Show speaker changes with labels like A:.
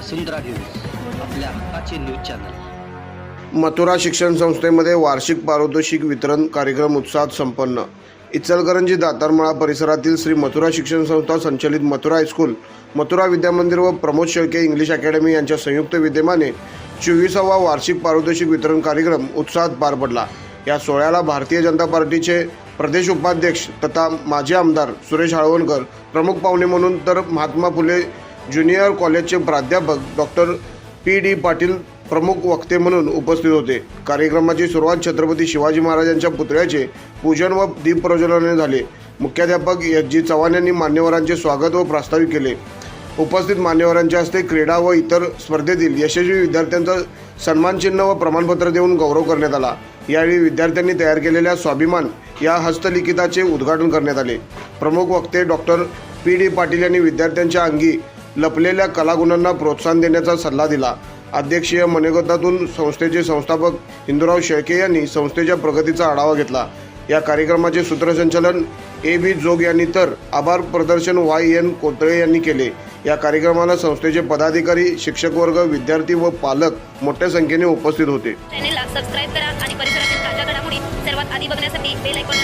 A: वसुंधरा news आपल्या हक्काचे news channel.
B: Mathura शिक्षण संस्थेमध्ये वार्षिक पारितोषिक वितरण कार्यक्रम उत्साहात संपन्न. इचलकरंजी दातारमळा परिसरातील श्री मथुरा शिक्षण संस्था संचलित मथुरा हायस्कूल मथुरा विद्यामंदिर व प्रमोद शेळके इंग्लिश अकॅडमी यांच्या संयुक्त विद्यमाने चोवीसावा वार्षिक पारितोषिक वितरण कार्यक्रम उत्साहात पार पडला. या सोहळ्याला भारतीय जनता पार्टीचे प्रदेश उपाध्यक्ष तथा माजी आमदार सुरेश हळवणकर प्रमुख पाहुणे म्हणून तर महात्मा फुले ज्युनियर कॉलेजचे प्राध्यापक डॉक्टर पी डी पाटील प्रमुख वक्ते म्हणून उपस्थित होते. कार्यक्रमाची सुरुवात छत्रपती शिवाजी महाराजांच्या पुतळ्याचे पूजन व दीपप्रज्वलनाने झाले. मुख्याध्यापक एस जी चव्हाण यांनी मान्यवरांचे स्वागत व प्रास्ताविक केले. उपस्थित मान्यवरांच्या हस्ते क्रीडा व इतर स्पर्धेतील यशस्वी विद्यार्थ्यांचा सन्मानचिन्ह व प्रमाणपत्र देऊन गौरव करण्यात आला. यावेळी विद्यार्थ्यांनी तयार केलेल्या स्वाभिमान या हस्तलिखिताचे उद्घाटन करण्यात आले. प्रमुख वक्ते डॉक्टर पी डी पाटील यांनी विद्यार्थ्यांच्या अंगी लपलेल्या कलागुणांना प्रोत्साहन देण्याचा सल्ला दिला. अध्यक्षीय मनोगतातून संस्थेचे संस्थापक हिंदूराव शेळके यांनी संस्थेच्या प्रगतीचा आढावा घेतला. या कार्यक्रमाचे सूत्रसंचालन ए बी जोग यांनी तर आभार प्रदर्शन वाय एन कोतळे यांनी केले. या कार्यक्रमाला संस्थेचे पदाधिकारी शिक्षक वर्ग विद्यार्थी व पालक मोठ्या संख्येने उपस्थित होते.
C: चॅनेलला सबस्क्राईब करा आणि परिसरातील ताज्या घडामोडी सर्वात आधी बघण्यासाठी बेल आयकॉन